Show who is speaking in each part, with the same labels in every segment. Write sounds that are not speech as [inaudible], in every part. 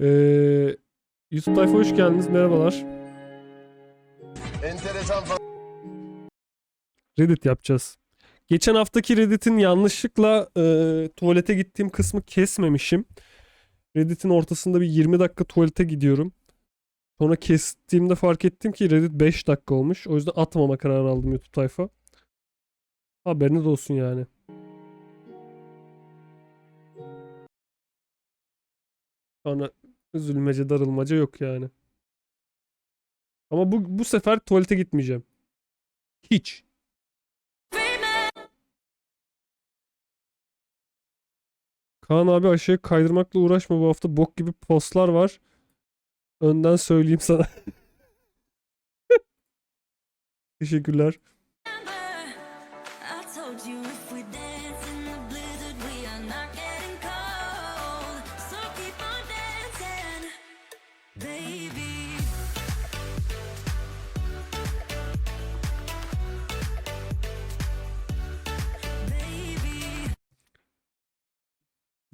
Speaker 1: Ee, Yusuf Tayfa hoş geldiniz. Merhabalar.
Speaker 2: Enteresan.
Speaker 1: Reddit yapacağız. Geçen haftaki Reddit'in yanlışlıkla e, tuvalete gittiğim kısmı kesmemişim. Reddit'in ortasında bir 20 dakika tuvalete gidiyorum. Sonra kestiğimde fark ettim ki Reddit 5 dakika olmuş. O yüzden atmama kararı aldım YouTube tayfa. Haberiniz olsun yani. Sonra üzülmece darılmaca yok yani. Ama bu, bu sefer tuvalete gitmeyeceğim. Hiç. Kaan abi aşağıya kaydırmakla uğraşma bu hafta bok gibi postlar var. Önden söyleyeyim sana. [laughs] Teşekkürler.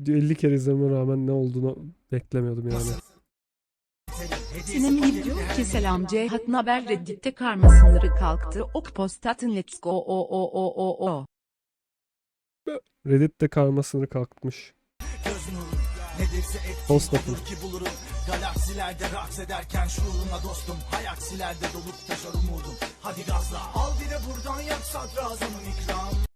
Speaker 1: 50 kere izlememe rağmen ne olduğunu beklemiyordum yani.
Speaker 3: Sinem diyor ki selam Cihat naber Reddit'te karma sınırı kalktı ok post atın let's go o o o o o.
Speaker 1: Reddit'te karma sınırı kalkmış. Post atın.
Speaker 4: Galaksilerde raks ederken şuurumla dostum Hayaksilerde dolup taşar umudum Hadi gazla al bir de buradan yak sadrazamın ikram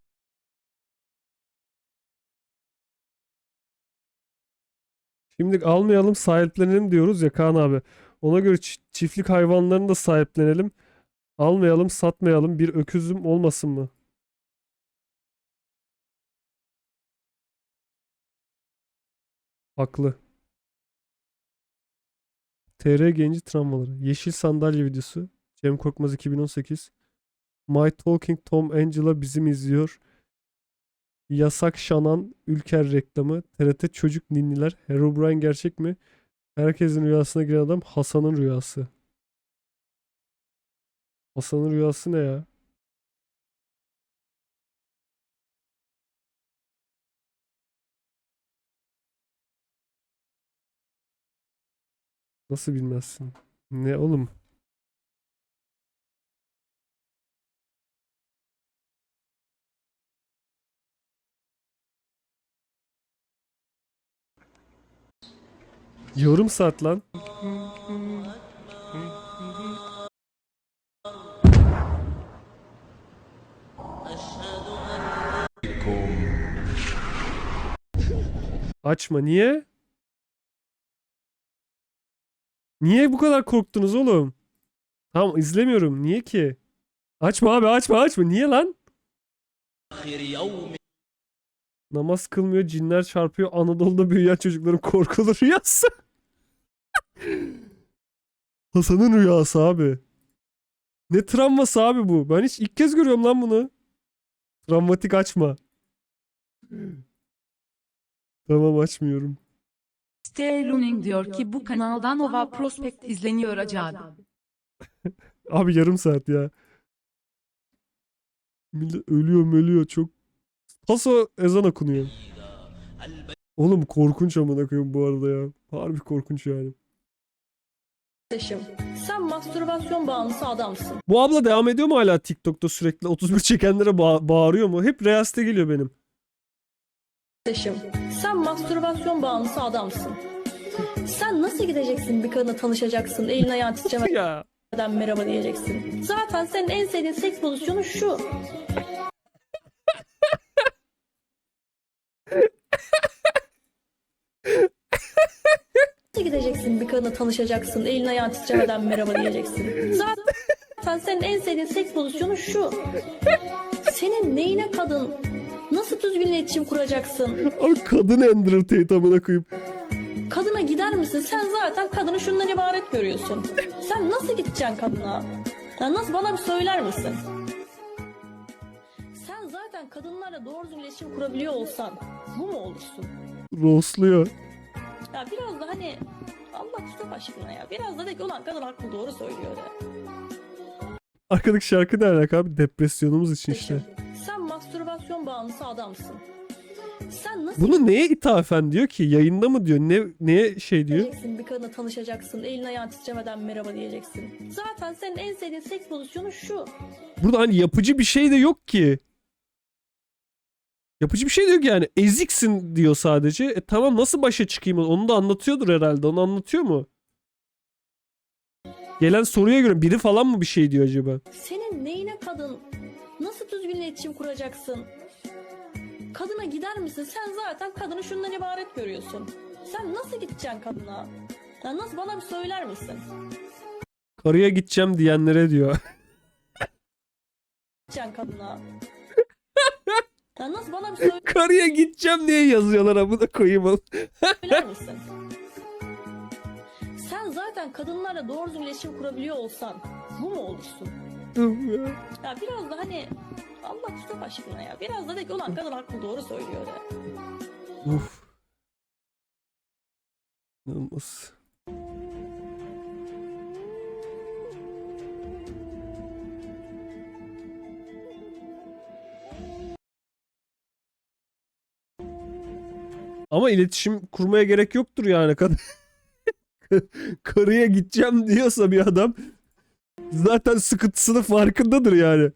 Speaker 1: Şimdi almayalım sahiplenelim diyoruz ya Kaan abi. Ona göre çi- çiftlik hayvanlarını da sahiplenelim. Almayalım satmayalım bir öküzüm olmasın mı? Haklı. TR Genci travmaları. Yeşil sandalye videosu. Cem Korkmaz 2018. My Talking Tom Angela bizim izliyor. Yasak Şanan Ülker reklamı. TRT Çocuk Ninniler. Herobrine gerçek mi? Herkesin rüyasına giren adam Hasan'ın rüyası. Hasan'ın rüyası ne ya? Nasıl bilmezsin? Ne oğlum? Yarım saat lan. Açma niye? Niye bu kadar korktunuz oğlum? Tamam izlemiyorum. Niye ki? Açma abi açma açma. Niye lan? Namaz kılmıyor, cinler çarpıyor. Anadolu'da büyüyen çocukların korkulu rüyası. [laughs] Hasan'ın rüyası abi. Ne travması abi bu? Ben hiç ilk kez görüyorum lan bunu. Travmatik açma. Tamam açmıyorum.
Speaker 3: Steluning diyor ki bu kanaldan Ova Prospect izleniyor acaba. [laughs]
Speaker 1: Abi yarım saat ya. Millet ölüyor ölüyor çok. Paso ezan okunuyor. Oğlum korkunç amına koyayım bu arada ya. Harbi korkunç yani.
Speaker 5: Kardeşim, sen mastürbasyon bağımlısı adamsın.
Speaker 1: Bu abla devam ediyor mu hala TikTok'ta sürekli 31 çekenlere ba- bağırıyor mu? Hep Reels'te geliyor benim.
Speaker 5: Kardeşim, sen mastürbasyon bağımlısı adamsın. Sen nasıl gideceksin bir kadına tanışacaksın, elin ayağın titremeden [laughs]
Speaker 1: Ya.
Speaker 5: merhaba diyeceksin. Zaten senin en sevdiğin seks pozisyonu şu. [laughs] Nasıl gideceksin bir kadına tanışacaksın, elin ayağın titremeden merhaba diyeceksin. Zaten senin en sevdiğin seks pozisyonu şu. Senin neyine kadın? Nasıl düzgün iletişim kuracaksın?
Speaker 1: Abi kadın Andrew Tate amına koyayım.
Speaker 5: Kadına gider misin? Sen zaten kadını şundan ibaret görüyorsun. Sen nasıl gideceksin kadına? Ya nasıl bana bir söyler misin? Sen zaten kadınlarla doğru düzgün iletişim kurabiliyor olsan bu mu olursun?
Speaker 1: Rosluyor.
Speaker 5: Ya biraz da hani Allah kitap aşkına ya. Biraz da de ki ulan kadın haklı doğru söylüyor de.
Speaker 1: Arkadaki şarkı ne alaka abi? Depresyonumuz için işte.
Speaker 5: Sen mastürbasyon bağımlısı adamsın. Sen nasıl
Speaker 1: Bunu neye ithafen diyor ki? Yayında mı diyor? Ne neye şey diyor?
Speaker 5: gideceksin bir kadınla tanışacaksın. Elin ayağın titremeden merhaba diyeceksin. Zaten senin en sevdiğin seks pozisyonu şu.
Speaker 1: Burada hani yapıcı bir şey de yok ki. Yapıcı bir şey de yok yani. Eziksin diyor sadece. E tamam nasıl başa çıkayım? Onu da anlatıyordur herhalde. Onu anlatıyor mu? Gelen soruya göre biri falan mı bir şey diyor acaba?
Speaker 5: Senin neyine kadın? Nasıl düzgün iletişim kuracaksın? Kadına gider misin? Sen zaten kadını şundan ibaret görüyorsun. Sen nasıl gideceksin kadına? Ya nasıl bana bir söyler misin?
Speaker 1: Karıya gideceğim diyenlere diyor.
Speaker 5: Gideceksin kadına. Ya nasıl bana bir söyler
Speaker 1: Karıya gideceğim diye yazıyorlar amına koyayım onu. [laughs]
Speaker 5: misin? Sen zaten kadınlarla doğru düzgün iletişim kurabiliyor olsan bu mu olursun? Ya biraz da hani Allah kitap aşkına ya. Biraz da de ki ulan kadın haklı doğru söylüyor de.
Speaker 1: Uf. İnanılmaz. Ama iletişim kurmaya gerek yoktur yani. Kad- [laughs] Karıya gideceğim diyorsa bir adam zaten sıkıntısının farkındadır yani.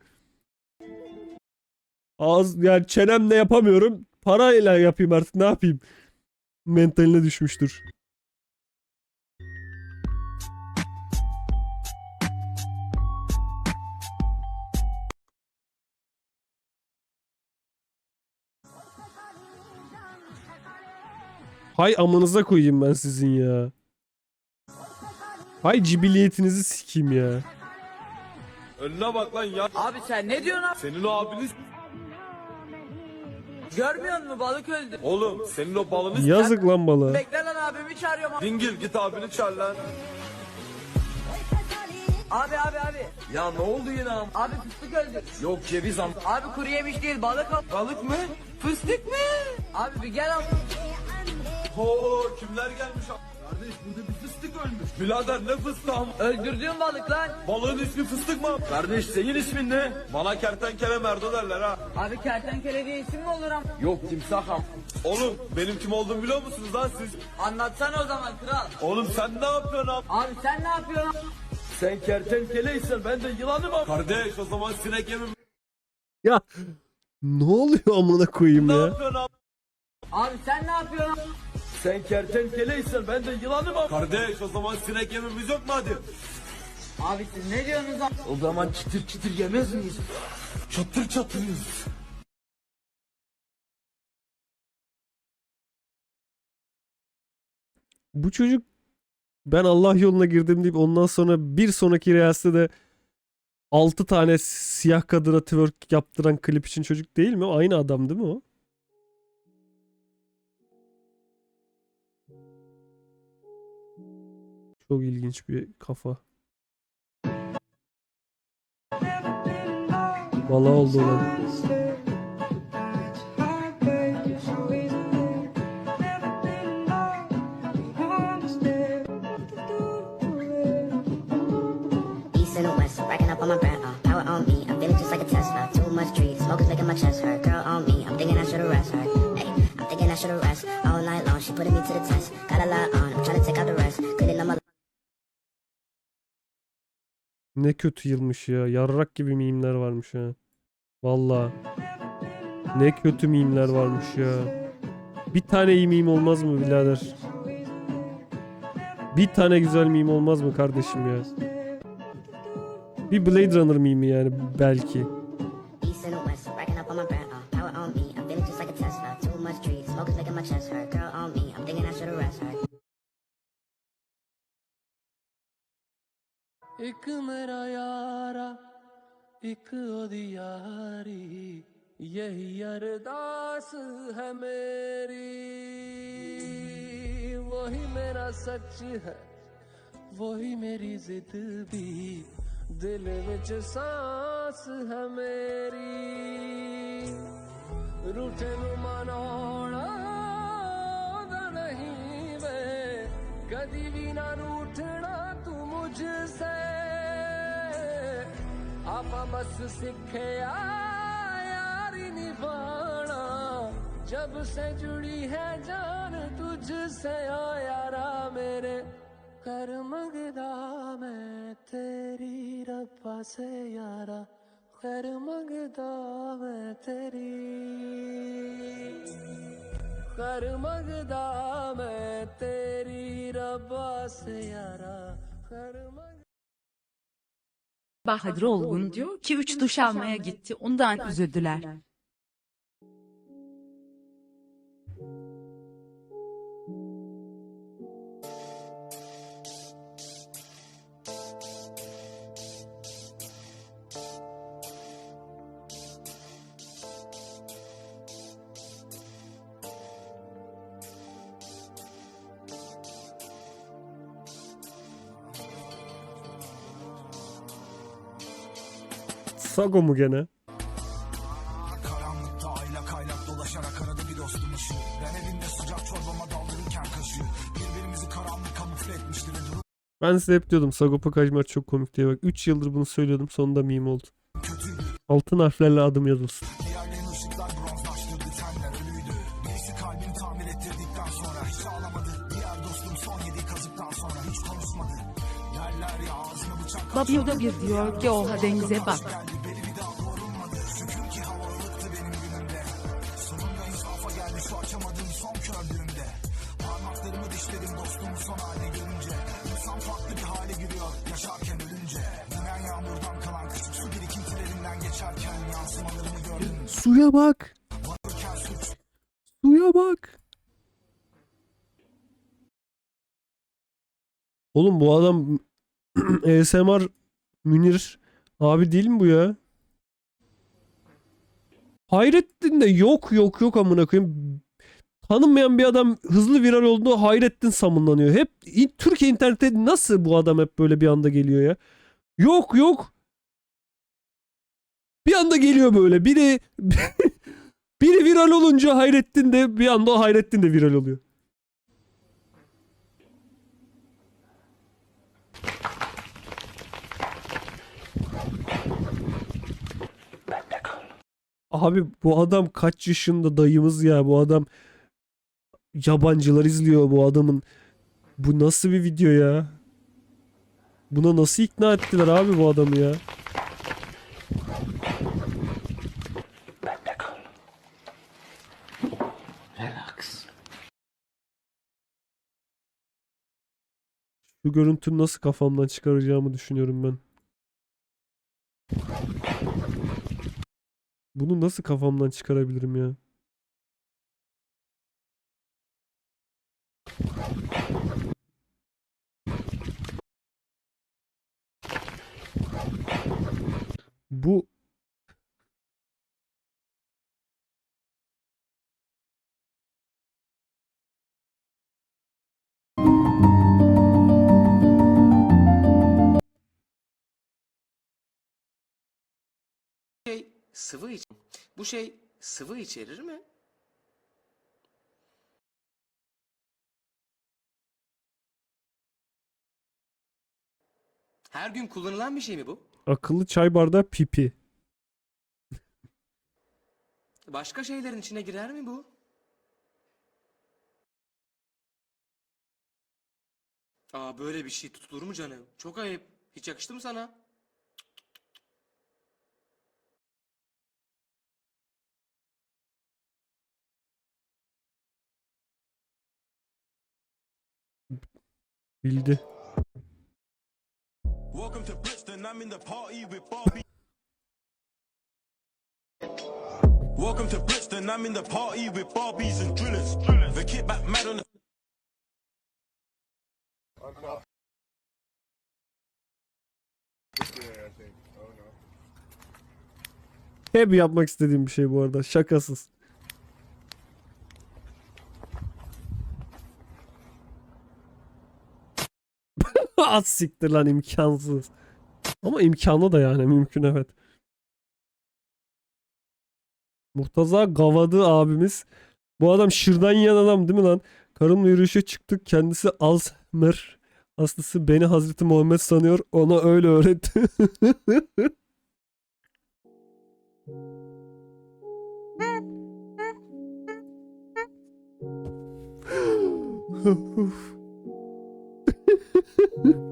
Speaker 1: Ağız yani çenemle yapamıyorum. Parayla yapayım artık ne yapayım? Mentaline düşmüştür. Hay amanıza koyayım ben sizin ya. Hay cibiliyetinizi sikeyim ya.
Speaker 2: Önüne bak lan ya.
Speaker 6: Abi sen ne diyorsun abi?
Speaker 2: Senin o abiniz...
Speaker 6: Görmüyor musun balık öldü.
Speaker 2: Oğlum senin o balını...
Speaker 1: Yazık lan balığa.
Speaker 6: Bekle lan abimi çağırıyorum abi.
Speaker 2: Dingil git abini çağır lan.
Speaker 6: Abi abi abi.
Speaker 2: Ya ne oldu yine am?
Speaker 6: Abi fıstık öldü.
Speaker 2: Yok ceviz am.
Speaker 6: Abi kuru yemiş değil balık al.
Speaker 2: Balık mı?
Speaker 6: Fıstık mı? Abi bir gel al.
Speaker 2: Oo kimler gelmiş? Kardeş burada bir fıstık ölmüş. Birader ne fıstığı?
Speaker 6: Öldürdüğün balık lan.
Speaker 2: Balığın ismi fıstık mı? Kardeş senin ismin ne? Bana kertenkele merdo derler ha.
Speaker 6: Abi kertenkele diye isim mi olur am?
Speaker 2: Yok timsah am. Oğlum benim kim olduğumu biliyor musunuz lan siz?
Speaker 6: Anlatsana o zaman kral.
Speaker 2: Oğlum sen ne yapıyorsun am?
Speaker 6: Abi sen ne yapıyorsun?
Speaker 2: Sen kertenkeleysen ben de yılanım am. Kardeş o zaman sinek yemim.
Speaker 1: Ya ne oluyor amına koyayım
Speaker 2: Ne
Speaker 1: ya?
Speaker 2: yapıyorsun am?
Speaker 6: Abi sen ne yapıyorsun?
Speaker 2: Sen kertenkeleysen ben de yılanım am. Kardeş o zaman sinek yemimiz yok mu hadi?
Speaker 6: Abi siz ne diyorsunuz am?
Speaker 2: O zaman çıtır çıtır yemez miyiz? Çatır çatır yiyiz.
Speaker 1: Bu çocuk ben Allah yoluna girdim deyip ondan sonra bir sonraki reels'te de 6 tane siyah kadına twerk yaptıran klip için çocuk değil mi? O Aynı adam değil mi o? Çok ilginç bir kafa. Valla oldu lan.
Speaker 7: Uh, me. I'm thinking I should've rest her. Hey, I'm thinking I should've all night long. She putting me to the test. Got a lot on,
Speaker 1: Ne kötü yılmış ya. Yarrak gibi mimler varmış ha. Valla. Ne kötü mimler varmış ya. Bir tane iyi mim olmaz mı birader? Bir tane güzel mim olmaz mı kardeşim ya? Bir Blade Runner mimi yani belki.
Speaker 8: ਇੱਕ ਮੇਰਾ ਯਾਰਾ ਇੱਕ ਉਹਦੀ ਯਾਰੀ ਯਹੀ ਅਰਦਾਸ ਹੈ ਮੇਰੀ ਵਹੀ ਮੇਰਾ ਸੱਚ ਹੈ ਵਹੀ ਮੇਰੀ ਜ਼ਿੱਦ ਵੀ ਦਿਲ ਵਿੱਚ ਸਾਸ ਹੈ ਮੇਰੀ ਰੂਠੇ ਨੂੰ ਮਨਾਉਣਾ ਦਾ ਨਹੀਂ ਵੇ ਕਦੀ ਵੀ ਨਾ ਰੂਠਣਾ ਤੂੰ ਮੁਝ ਸੇ ਆਪਾਂ ਬਸ ਸਿੱਖਿਆ ਯਾਰੀ ਨਿਭਾਣਾ जब से जुड़ी है जान तुझसे ओ यारा मेरे कर मंगदा मैं तेरी रब्बा से यारा कर मंगदा मैं तेरी कर मंगदा मैं तेरी रब्बा से यारा कर मंग
Speaker 3: Bahadır Olgun diyor ki 3 duş almaya gitti ondan üzüldüler.
Speaker 4: Etmişti ve durum
Speaker 1: Ben size hep diyordum Sagopa Kajmer çok komik diye. Bak. 3 yıldır bunu söylüyordum sonunda meme oldu. Altın harflerle adım yazılsın.
Speaker 4: Diğerlerinin ışıklar bronzlaştırdı tenler ölüydü. Birisi kalbini Dişledim dostumu son haline görünce İnsan farklı bir hale giriyor yaşarken ölünce İnen yağmurdan kalan küçük su birikintilerinden geçerken yansımalarını gördüm
Speaker 1: Suya bak. Suya bak. Oğlum bu adam [clears throat] ASMR Münir abi değil mi bu ya? Hayrettin de yok yok yok amına koyayım. Tanınmayan bir adam hızlı viral olduğunda Hayrettin samınlanıyor. Hep Türkiye internette nasıl bu adam hep böyle bir anda geliyor ya? Yok yok. Bir anda geliyor böyle. Biri [laughs] biri viral olunca Hayrettin de bir anda Hayrettin de viral oluyor. Abi bu adam kaç yaşında dayımız ya bu adam yabancılar izliyor bu adamın bu nasıl bir video ya buna nasıl ikna ettiler abi bu adamı ya Şu görüntünü nasıl kafamdan çıkaracağımı düşünüyorum ben. Bunu nasıl kafamdan çıkarabilirim ya? Bu
Speaker 9: şey sıvı iç bu şey sıvı içerir mi? Her gün kullanılan bir şey mi bu?
Speaker 1: Akıllı çay bardağı pipi.
Speaker 9: Başka şeylerin içine girer mi bu? Aa böyle bir şey tutulur mu canım? Çok ayıp. Hiç yakıştı mı sana?
Speaker 1: Bildi.
Speaker 2: Brixton, I'm in the party with Barbie. Welcome to Brixton, I'm in the party with Barbies and drillers. The kickback mad on the
Speaker 1: Hep yapmak istediğim bir şey bu arada. Şakasız. [laughs] Az siktir lan imkansız. Ama imkanlı da yani mümkün evet. Murtaza Gavadı abimiz. Bu adam şırdan yiyen adam değil mi lan? Karımla yürüyüşe çıktık. Kendisi Alzheimer hastası. Beni Hazreti Muhammed sanıyor. Ona öyle öğretti.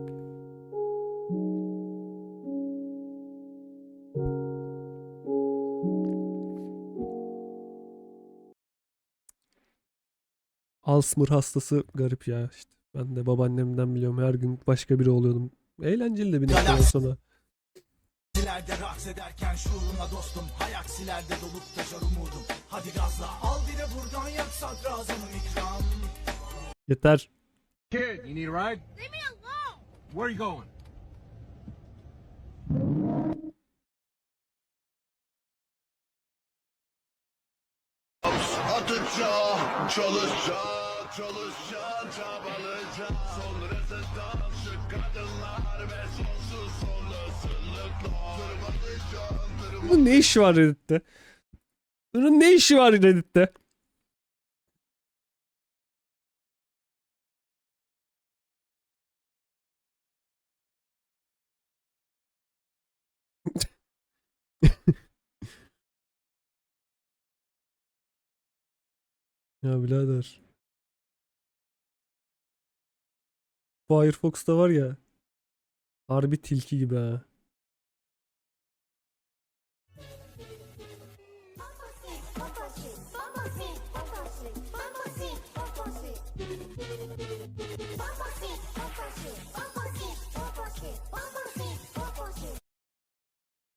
Speaker 1: [laughs] Alzheimer hastası garip ya işte. Ben de babaannemden biliyorum. Her gün başka biri oluyordum. Eğlenceli de bir noktadan sonra.
Speaker 4: Silerde raks ederken şuurumla dostum Hayaksilerde dolup taşar umudum Hadi gazla al bir de buradan yak sadrazamın ikram
Speaker 1: Yeter.
Speaker 2: Kid, you need a ride? Leave me alone. Where are you going?
Speaker 10: Çalışacağım, çalışacağım, çabalayacağım. Sonrasında şu kadınlar ve sonsuz olasılıklar. Tırmanacağım,
Speaker 1: Bunun ne işi var Reddit'te? Bunun ne işi var Reddit'te? [laughs] ya birader. Firefox'ta var ya. Harbi tilki gibi ha.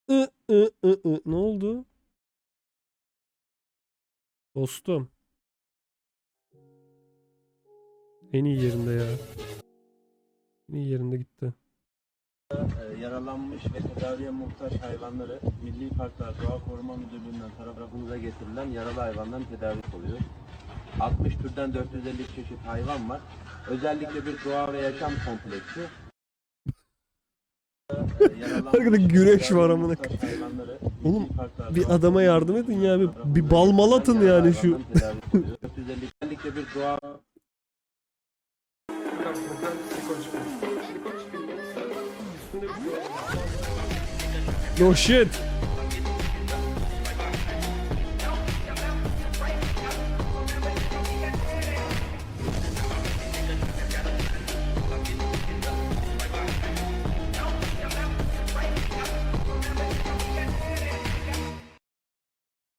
Speaker 1: I, I, I. Ne oldu? Dostum. En iyi yerinde ya. İyi yerinde gitti.
Speaker 11: yaralanmış ve tedaviye muhtaç hayvanları Milli Parklar Doğa Koruma Müdürlüğü'nden tarafımıza getirilen yaralı hayvanların tedavisi oluyor. 60 türden 450 çeşit hayvan var. Özellikle bir doğa ve yaşam kompleksi. Yaralanmış
Speaker 1: Arkada
Speaker 11: ve
Speaker 1: güreş
Speaker 11: tedaviye
Speaker 1: var amına
Speaker 11: muhtaç hayvanları Milli
Speaker 1: Oğlum,
Speaker 11: Parklar
Speaker 1: Bir
Speaker 11: Doğa
Speaker 1: adama yardım edin ya. Bir, bir balmalatın yani şu.
Speaker 11: Yaralı hayvanların tedavisi oluyor. 450 özellikle bir doğa
Speaker 1: No shit.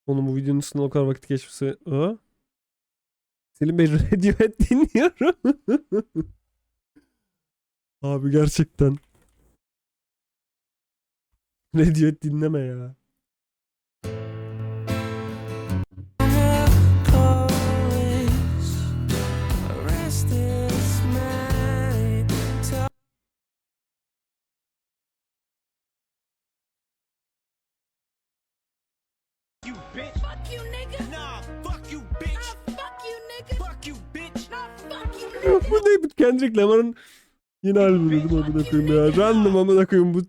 Speaker 1: Onun bu videonun üstüne o kadar vakit geçmesi. Ha? Selim Bey Radiohead dinliyorum. Abi gerçekten. Radiohead dinleme ya. Bu Kendrick Lamar'ın yeni albümü değil mi amına koyayım ya. Random amına koyayım. Bu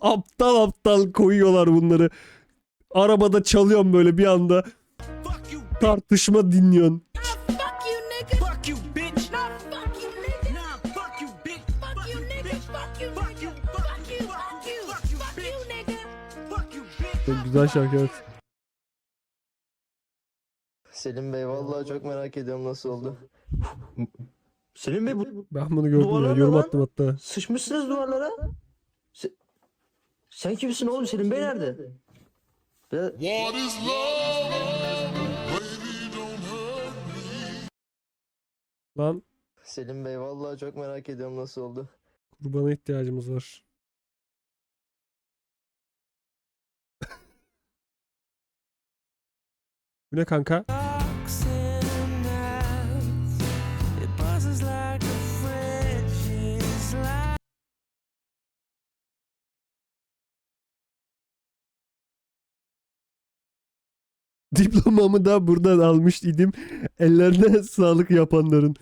Speaker 1: aptal aptal koyuyorlar bunları. Arabada çalıyorum böyle bir anda. Tartışma dinliyorsun. Çok güzel şarkı evet.
Speaker 12: Selim Bey vallahi çok merak ediyorum nasıl oldu. [laughs] Selim Bey bu
Speaker 1: Ben bunu gördüm ya.
Speaker 12: Duvarlar
Speaker 1: Yorum
Speaker 12: lan.
Speaker 1: attım hatta.
Speaker 12: sıçmışsınız duvarlara. Se- Sen kimsin oğlum Selim Bey nerede?
Speaker 10: What is love? Baby, don't hurt me.
Speaker 1: Lan
Speaker 12: Selim Bey vallahi çok merak ediyorum nasıl oldu.
Speaker 1: kurbana ihtiyacımız var. Bu ne kanka? [laughs] Diplomamı da buradan almış idim. Ellerine sağlık yapanların.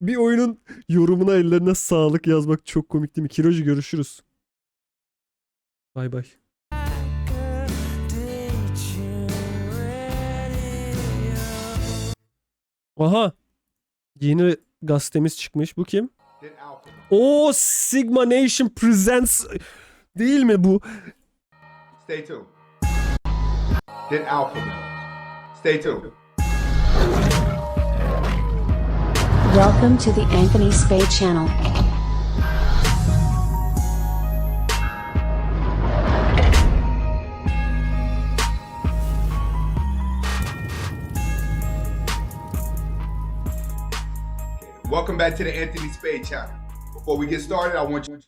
Speaker 1: Bir oyunun yorumuna ellerine sağlık yazmak çok komik değil mi? Kiroji görüşürüz. Bay bay. Aha. Yeni gazetemiz çıkmış. Bu kim? O Sigma Nation Presents değil mi bu?
Speaker 2: Stay tuned. Then Alpha Male. Stay tuned.
Speaker 3: Welcome to the Anthony Spade channel.
Speaker 13: Welcome back to the Anthony Spade channel. Before we get started, I want you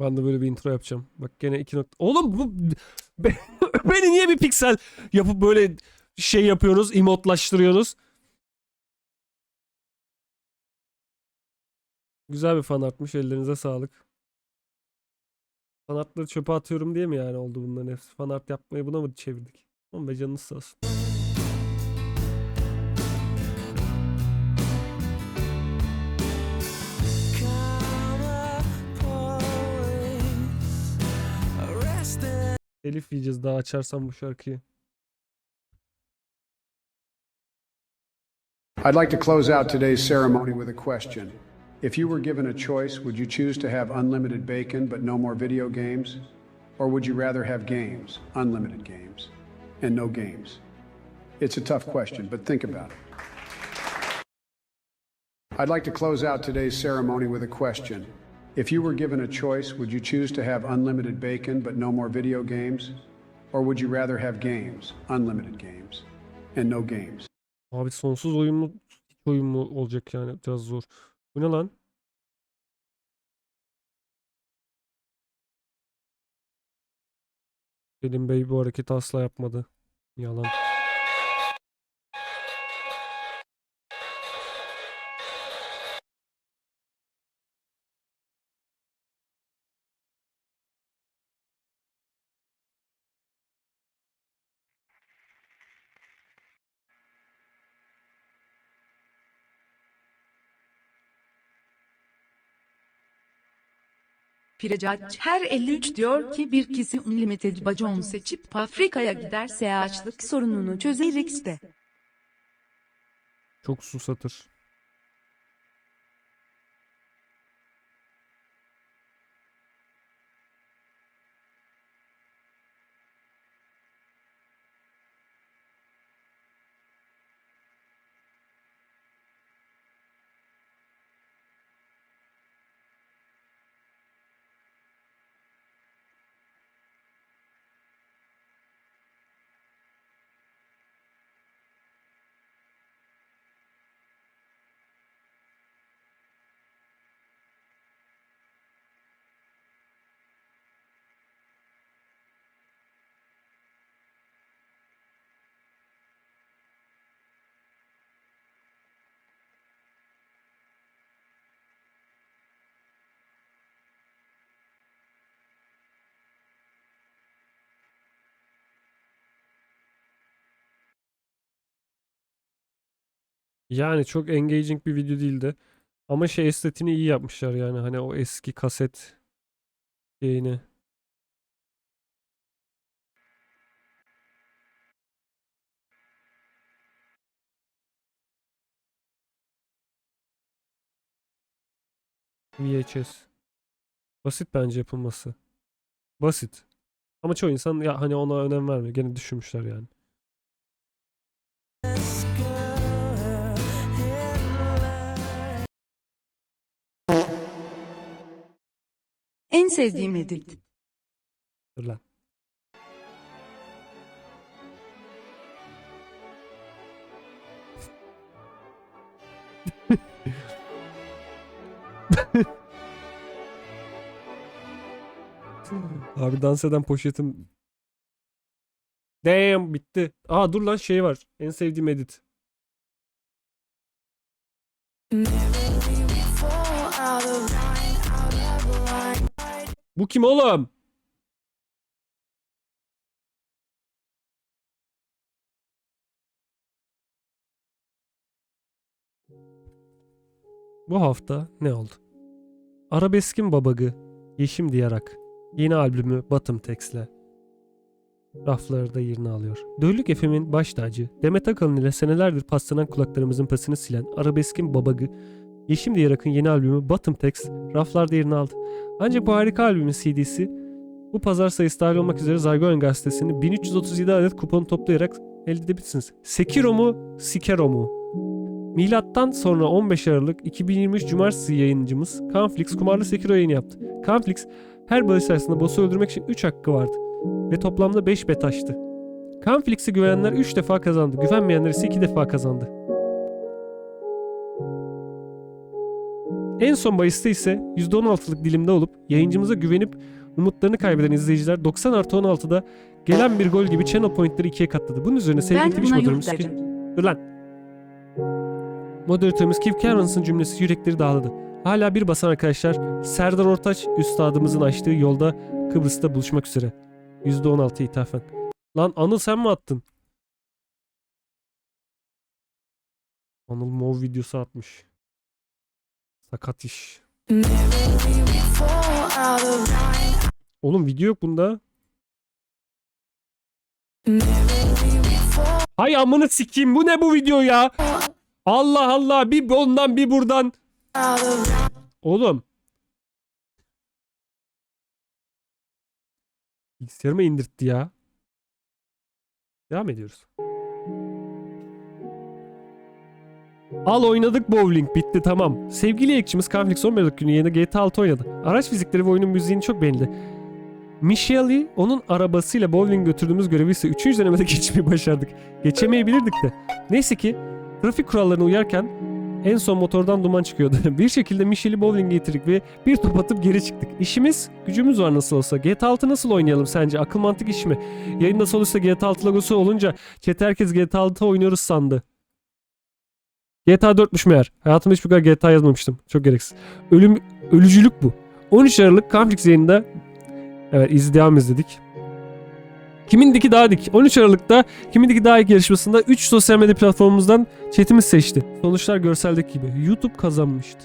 Speaker 1: Ben de böyle bir intro yapacağım. Bak gene iki nokta. Oğlum bu [laughs] be- [laughs] beni niye bir piksel yapıp böyle şey yapıyorsunuz, emotlaştırıyorsunuz? Güzel bir fan artmış. Ellerinize sağlık. Fan artları çöpe atıyorum diye mi yani oldu bunların hepsi? Fan art yapmayı buna mı çevirdik? Oğlum be canınız sağ olsun. Elif yiyeceğiz daha açarsam bu şarkıyı.
Speaker 14: I'd like to close out today's ceremony with a question. If you were given a choice, would you choose to have unlimited bacon but no more video games? Or would you rather have games, unlimited games, and no games? It's a tough question, but think about it. I'd like to close out today's ceremony with a question. If you were given a choice, would you choose to have unlimited bacon but no more video games? Or would you rather have games, unlimited games, and no games?
Speaker 1: Abi sonsuz oyun mu oyun mu olacak yani biraz zor. Bu ne lan? Selim Bey bu hareketi asla yapmadı. Yalan.
Speaker 3: Piracat her 53 diyor ki bir kişi Unlimited bacon seçip Afrika'ya giderse açlık sorununu çözer X'de.
Speaker 1: Çok susatır. Yani çok engaging bir video değildi. Ama şey estetiğini iyi yapmışlar yani. Hani o eski kaset şeyini. VHS. Basit bence yapılması. Basit. Ama çoğu insan ya hani ona önem vermiyor. Gene düşünmüşler yani.
Speaker 3: Sevdiğim edit.
Speaker 1: Dur lan. [laughs] Abi dans eden poşetim. Damn bitti. Aa dur lan şey var. En sevdiğim edit. Bu kim oğlum? Bu hafta ne oldu? Arabeskin Babagı, Yeşim Diyarak, yeni albümü Bottom Text'le raflarda yerini alıyor. Döllük Efem'in baş tacı, Demet Akalın ile senelerdir paslanan kulaklarımızın pasını silen Arabeskin Babagı, Yeşim Diyarak'ın yeni albümü Bottom Text raflarda yerini aldı. Ancak bu harika albümün CD'si bu pazar sayısı dahil olmak üzere Zaygoen gazetesini 1337 adet kupon toplayarak elde edebilirsiniz. Sekiro mu, Sikero mu? Milattan sonra 15 Aralık 2023 Cumartesi yayıncımız Canflix kumarlı Sekiro yayını yaptı. Canflix her bağış sayesinde boss'u öldürmek için 3 hakkı vardı ve toplamda 5 bet açtı. Canflix'e güvenenler 3 defa kazandı, güvenmeyenler ise 2 defa kazandı. En son bahiste ise %16'lık dilimde olup yayıncımıza güvenip umutlarını kaybeden izleyiciler 90 artı 16'da gelen bir gol gibi channel pointleri ikiye katladı. Bunun üzerine sevgili Twitch moderatörümüz...
Speaker 3: derim.
Speaker 1: Dur lan. Moderatörümüz Keith Cameron'sın cümlesi yürekleri dağladı. Hala bir basan arkadaşlar Serdar Ortaç üstadımızın açtığı yolda Kıbrıs'ta buluşmak üzere. %16 ithafen. Lan Anıl sen mi attın? Anıl mov videosu atmış. Sakat iş. Oğlum video yok bunda. Hay amını sikeyim bu ne bu video ya? Allah Allah bir ondan bir buradan. Oğlum. Bilgisayarıma indirtti ya. Devam ediyoruz. Al oynadık bowling bitti tamam. Sevgili ekçimiz Conflix 11 Aralık günü yayında GTA 6 oynadı. Araç fizikleri ve oyunun müziğini çok beğendi. Michelle onun arabasıyla bowling götürdüğümüz görevi ise 3. denemede [laughs] geçmeyi başardık. Geçemeyebilirdik de. Neyse ki trafik kurallarına uyarken en son motordan duman çıkıyordu. [laughs] bir şekilde Michelle'i bowling'e getirdik ve bir top atıp geri çıktık. İşimiz, gücümüz var nasıl olsa. GTA 6 nasıl oynayalım sence? Akıl mantık iş mi? Yayında sol üstte GTA 6 logosu olunca chat herkes GTA 6 oynuyoruz sandı. GTA 4'müş meğer. Hayatımda hiç bu kadar GTA yazmamıştım. Çok gereksiz. Ölüm, ölücülük bu. 13 Aralık Conflix yayında Evet iz devam izledik. Kimindeki daha dik? 13 Aralık'ta Kimindeki daha ilk yarışmasında 3 sosyal medya platformumuzdan chatimiz seçti. Sonuçlar görseldeki gibi. YouTube kazanmıştı.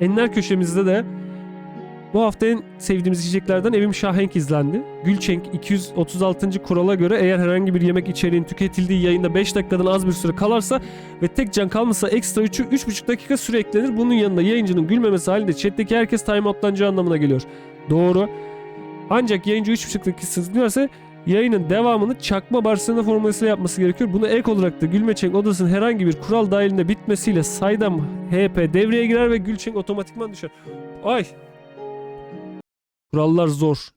Speaker 1: Enler köşemizde de bu hafta en sevdiğimiz içeceklerden Evim Şahenk izlendi. Gülçenk 236. kurala göre eğer herhangi bir yemek içeriğin tüketildiği yayında 5 dakikadan az bir süre kalarsa ve tek can kalmışsa ekstra 3'ü 3,5 dakika süre eklenir. Bunun yanında yayıncının gülmemesi halinde chatteki herkes timeoutlanacağı anlamına geliyor. Doğru. Ancak yayıncı 3,5 dakika sızgınlarsa yayının devamını çakma Barcelona formasıyla yapması gerekiyor. Bunu ek olarak da Gülmeçenk odasının herhangi bir kural dahilinde bitmesiyle saydam HP devreye girer ve Gülçenk otomatikman düşer. Ay. Kurallar zor.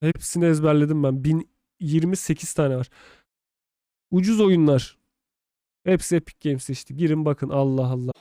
Speaker 1: Hepsini ezberledim ben. 1028 tane var. Ucuz oyunlar. Hepsi Epic Games işte. Girin bakın Allah Allah.